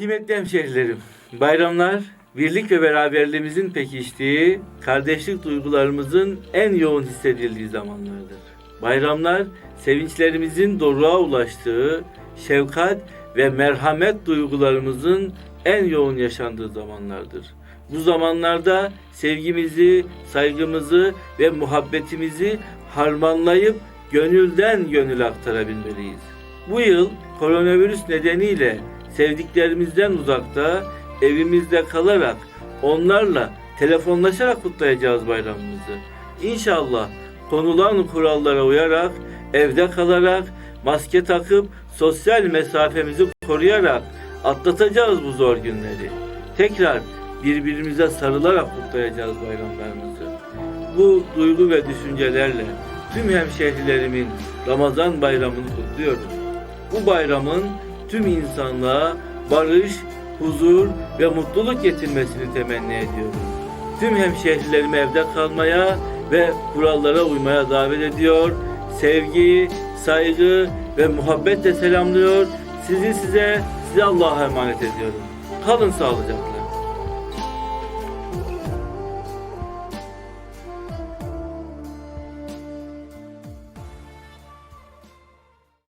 Kıymetli hemşehrilerim, bayramlar birlik ve beraberliğimizin pekiştiği, kardeşlik duygularımızın en yoğun hissedildiği zamanlardır. Bayramlar sevinçlerimizin doruğa ulaştığı, şefkat ve merhamet duygularımızın en yoğun yaşandığı zamanlardır. Bu zamanlarda sevgimizi, saygımızı ve muhabbetimizi harmanlayıp gönülden gönül aktarabilmeliyiz. Bu yıl koronavirüs nedeniyle sevdiklerimizden uzakta, evimizde kalarak onlarla telefonlaşarak kutlayacağız bayramımızı. İnşallah konulan kurallara uyarak, evde kalarak, maske takıp, sosyal mesafemizi koruyarak atlatacağız bu zor günleri. Tekrar birbirimize sarılarak kutlayacağız bayramlarımızı. Bu duygu ve düşüncelerle tüm hemşehrilerimin Ramazan bayramını kutluyorum. Bu bayramın tüm insanlığa barış, huzur ve mutluluk getirmesini temenni ediyorum. Tüm hemşehrilerimi evde kalmaya ve kurallara uymaya davet ediyor. Sevgi, saygı ve muhabbetle selamlıyor. Sizi size, size Allah'a emanet ediyorum. Kalın sağlıcakla.